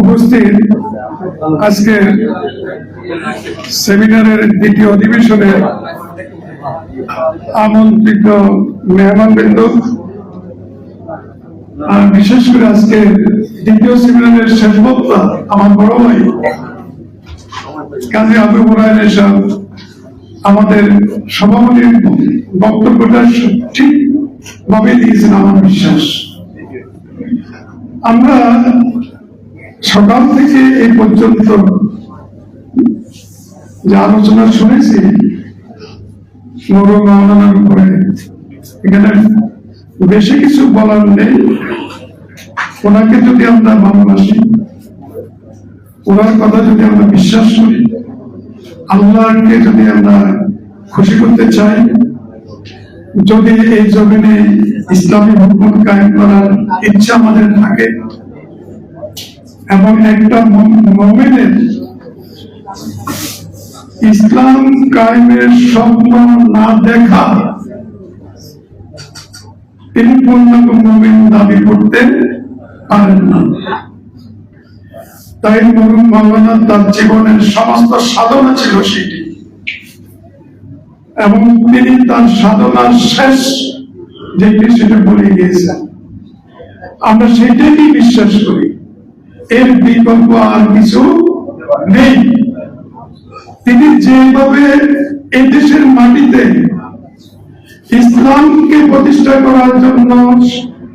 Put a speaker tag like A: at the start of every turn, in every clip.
A: উপস্থিত আজকে সেমিনারের দ্বিতীয় অধিবেশনে আমন্ত্রিত মেহমানবৃন্দ আর বিশেষ করে আজকে দ্বিতীয় সেমিনারের শেষ বক্তা আমার বড় ভাই কাজী আবু সাহেব আমাদের সভাপতির বক্তব্যটা ঠিক ভাবে দিয়েছেন আমার বিশ্বাস। আমরা সকাল থেকে এই পর্যন্ত যে আলোচনা শুনেছি এখানে বেশি কিছু বলার নেই। ওনাকে যদি আমরা ভালোবাসি, ওনার কথা যদি আমরা বিশ্বাস করি আল্লাহকে যদি আমরা খুশি করতে চাই। যদি এই জমিনে ইসলামী হুকুম কায়েম করার ইচ্ছা আমাদের থাকে, এবং একটা মোমেনের ইসলাম কায়েমের স্বপ্ন না দেখা, তিনি পূর্ণাঙ্গ মোমেন দাবি করতে পারেন না। তাই মরুম মাওলানা তার জীবনের সমস্ত সাধনা ছিল সেটি। এবং তিনি তার সাধনার শেষ যেটি সেটা বলে গিয়েছেন, আমরা সেটাই বিশ্বাস করি। এর বিকল্প আর কিছু নেই। তিনি যেভাবে এই দেশের মাটিতে ইসলামকে প্রতিষ্ঠা করার জন্য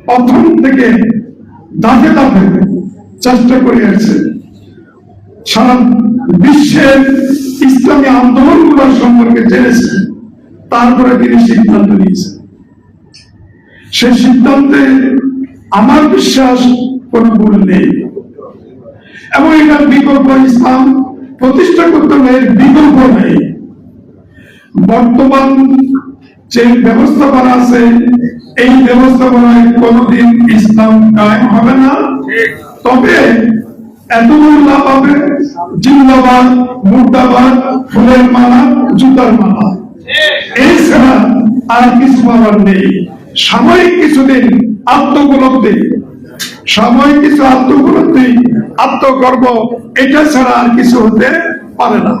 A: প্রথম থেকে দাফে দাফে চেষ্টা করে আসছে সারা বিশ্বের ইসলামী আন্দোলনগুলোর সম্পর্কে জেনেছেন তারপরে তিনি সিদ্ধান্ত নিয়েছেন। সেই সিদ্ধান্তে আমার বিশ্বাস কোন ভুল নেই। এবং এটার বিকল্প ইসলাম প্রতিষ্ঠা করতে হলে বিকল্প নেই। বর্তমান যে ব্যবস্থাপনা আছে, এই ব্যবস্থাপনায় কোনদিন ইসলাম কায়েম হবে না। তবে আত্মগর্ব, এটা ছাড়া আর কিছু হতে পারে না।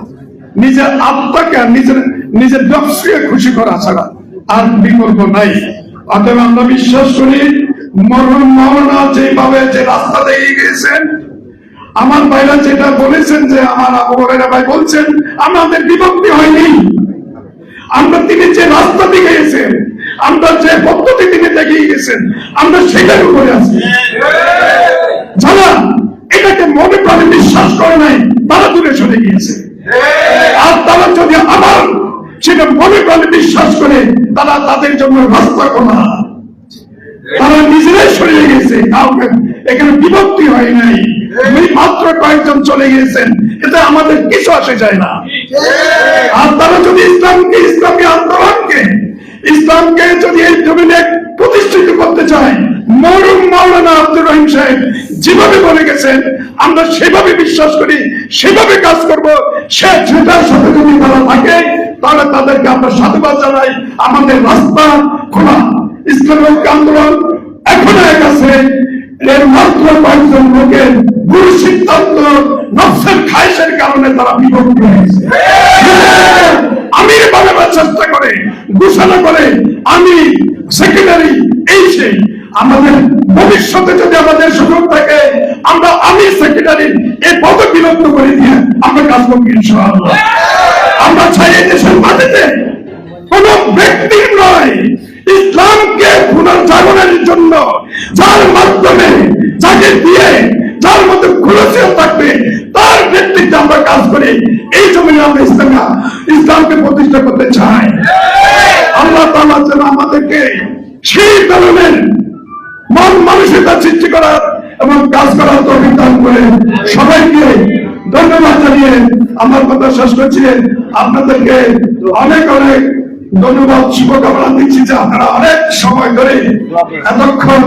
A: নিজের আত্মাকে নিজের নিজের খুশি করা ছাড়া আর বিকল্প নাই। অতএব আমরা বিশ্বাস করি মরহুম মৌলানা যেভাবে যে রাস্তা দেখিয়ে গিয়েছেন আমার ভাইরা যেটা বলেছেন যে আমার আবু হরেরা ভাই বলছেন, আমাদের বিভক্তি হয়নি। আমরা তিনি যে রাস্তা দেখিয়েছেন আমরা যে পদ্ধতি তিনি দেখিয়ে গেছেন আমরা সেটার উপরে আছি। যারা এটাকে মনে প্রাণে বিশ্বাস করে নাই, তারা দূরে সরে গিয়েছে। আর তারা যদি আবার সেটা মনে প্রাণে বিশ্বাস করে, তারা তাদের জন্য রাস্তা খোলা। তারা নিজেরাই সরিয়ে গেছে কাউকে এখানে বিভক্তি হয় নাই। মাত্র কয়েকজন চলে গিয়েছেন, এতে আমাদের কিছু আসে যায় না। আর তারা যদি ইসলামকে ইসলামী আন্দোলনকে ইসলামকে যদি এই জমিনে প্রতিষ্ঠিত করতে চায় মরুম মাওলানা আব্দুর রহিম সাহেব যেভাবে বলে গেছেন, আমরা সেভাবে বিশ্বাস করি, সেভাবে কাজ করব, সে যেটার সাথে যদি তারা থাকে, তাহলে তাদেরকে আমরা সাধুবাদ জানাই, আমাদের রাস্তা খোলা। ইসলামিক আন্দোলন এখন এক আছে এর মাত্র লোকের ভুল সিদ্ধান্ত নফসের খাইশের কারণে তারা বিভক্ত হয়েছে। আমি বানাবার চেষ্টা করে, ঘোষণা করে, আমি সেক্রেটারি এই সেই। আমাদের ভবিষ্যতে যদি আমাদের সুযোগ থাকে, আমরা আমি সেক্রেটারি এই পদ বিলুপ্ত করে দিয়ে আমরা কাজ করব ইনশাআল্লাহ। আমরা চাই এই দেশের মাটিতে কোন ব্যক্তির নয়, ইসলামকে পুনর্জাগরণের জন্য যার মাধ্যমে যাকে দিয়ে যার মধ্যে থাকবে, তার আমরা কাজ করি। এই জমিনে আমরা ইসলামা ইসলামকে প্রতিষ্ঠা করতে চাই। আল্লাহ তাআলা যেন আমাদেরকে সেই ধরনের মন মানসিকতা সৃষ্টি করার এবং কাজ করার করে সবাইকে ধন্যবাদ জানিয়ে আমার কথা শেষ করছি। আপনাদেরকে অনেক অনেক ধন্যবাদ শুভকামনা দিচ্ছি যে আপনারা অনেক সময় ধরে এতক্ষণ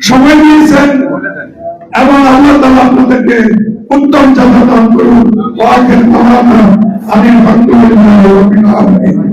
A: সময় নিয়েছেন এবং আল্লাহ তালা আপনাদেরকে উত্তম জানা দান করুন আমি আলামিন